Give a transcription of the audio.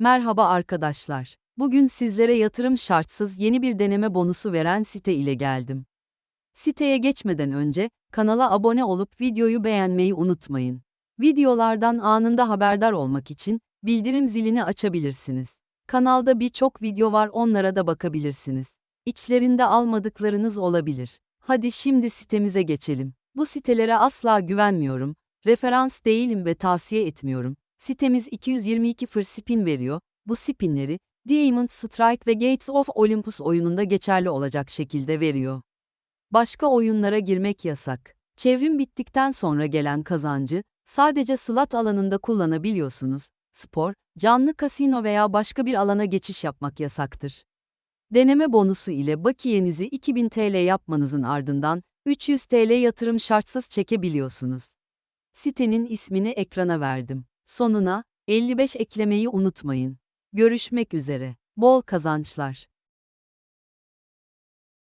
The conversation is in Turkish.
Merhaba arkadaşlar. Bugün sizlere yatırım şartsız yeni bir deneme bonusu veren site ile geldim. Siteye geçmeden önce kanala abone olup videoyu beğenmeyi unutmayın. Videolardan anında haberdar olmak için bildirim zilini açabilirsiniz. Kanalda birçok video var onlara da bakabilirsiniz. İçlerinde almadıklarınız olabilir. Hadi şimdi sitemize geçelim. Bu sitelere asla güvenmiyorum, referans değilim ve tavsiye etmiyorum. Sitemiz 222 fır spin veriyor. Bu spinleri Diamond Strike ve Gates of Olympus oyununda geçerli olacak şekilde veriyor. Başka oyunlara girmek yasak. Çevrim bittikten sonra gelen kazancı sadece slot alanında kullanabiliyorsunuz. Spor, canlı kasino veya başka bir alana geçiş yapmak yasaktır. Deneme bonusu ile bakiyenizi 2000 TL yapmanızın ardından 300 TL yatırım şartsız çekebiliyorsunuz. Sitenin ismini ekrana verdim. Sonuna 55 eklemeyi unutmayın. Görüşmek üzere. Bol kazançlar.